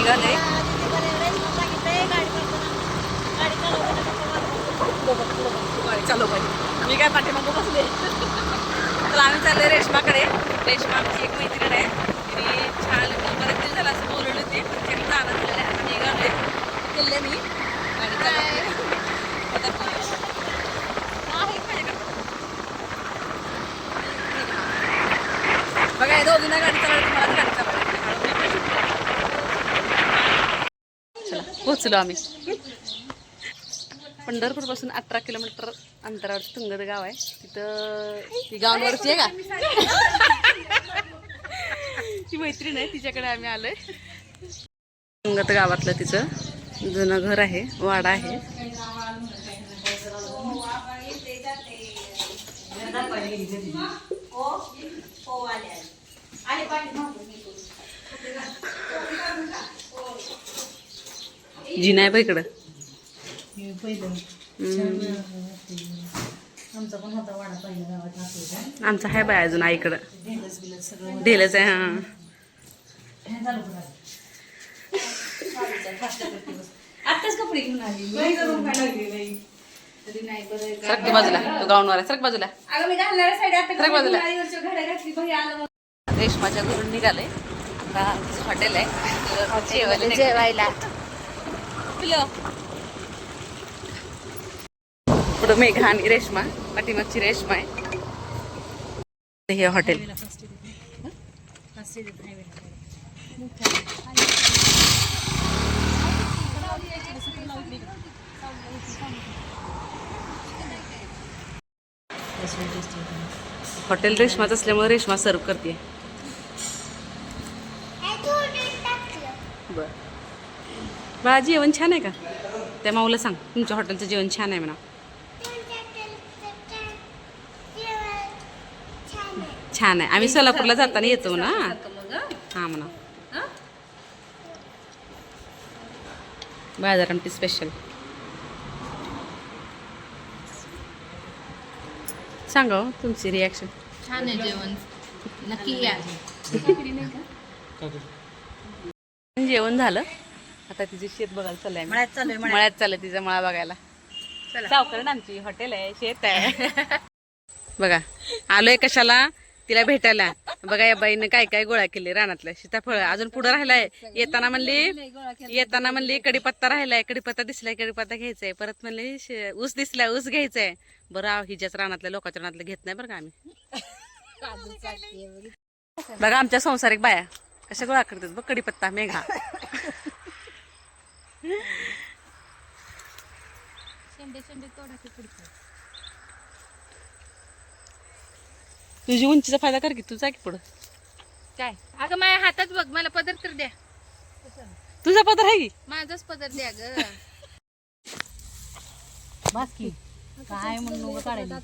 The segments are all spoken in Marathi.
निघाले. गाडी चालव पाहिजे मी काय पाठीमागं बसले? तर आम्ही चालले रेशमाकडे. रेशमा आमची एक मैत्रीण आहे. तिने छान बरेच दिवस झाला असं बोलवली होती. तिकडे जाणं झालं. आता निघालोय. केले मी. गाडी आता माझ्याकडे. बघा. दोघींना गाडी चालवायची मला गाडी चालवायची चला पोचलो आम्ही. पंढरपूरपासून अठरा किलोमीटर अंतरावर तुंगद गाव आहे. तिथं ती गावावरची आहे का? ती मैत्रीण आहे तिच्याकडे आम्ही आलोय. तुंगत गावातलं तिचं जुनं घर आहे वाडा आहे. जिना आहे बा इकडं. आमचा पण होता वाडा पहिल्या गावात आपल्या आमचं आहे बाय अजून आईकडं ढेलच आहे हा. हे बाई नाही. सरक बाजूला तो गाऊनवर सरक बाजूला. सरक बाजूला. बाई. रेशमाच्या घरून निघाले. आता हॉटेल आहे. जेवायला. पुढं मेघा आणि रेशमा पाठीमागची रेशमा आहे. हे हॉटेल हॉटेल रेशमाच असल्यामुळे रेशमा सर्व करते बर. बा जेवण छान आहे का? त्या माऊला सांग तुमच्या हॉटेलचं जेवण छान आहे म्हणा. छान आहे. आम्ही सोलापूरला जाताना येतो ना हा म्हणा. बाजार आमटी स्पेशल सांगा हो तुमची रिॲक्शन छान आहे जेवण. नक्की या. जेवण झालं? आता तिचे शेत बघायला चाललंय आम्ही. मळ्यात चालू आहे मळ्यात चाललं तिचा मळा बघायला. सावकर आमची हॉटेल आहे शेत आहे. बघा आलोय कशाला? तिला भेटायला. बघा या बाईनं काय काय गोळा केले रानातलं सीताफळ. अजून पुढे राहिलाय. येताना म्हणली येताना म्हणली कडीपत्ता राहिलाय. कडीपत्ता दिसलाय कडीपत्ता घ्यायचाय. परत म्हणली शे- ऊस दिसलाय ऊस घ्यायचाय. बरं आहो, हिच्याच रानातल्या लोकांच्या रानातलं घेत नाही बरं का आम्ही. बघा आमच्या संसारिक बाया कशा गोळा करतात बघ कडीपत्ता मेघा. तुझी उंचीचा फायदा कर की तू जा की पुढं. काय? अगं माझ्या हातात बघ मला पदर तर द्या. तुझा पदर आहे की? माझाच पदर द्या ग. बाकी काय म्हणून काढायला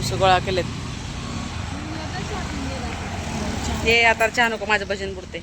उसं गोळा केलेत. ये आता चहा नको माझं भजन बुडते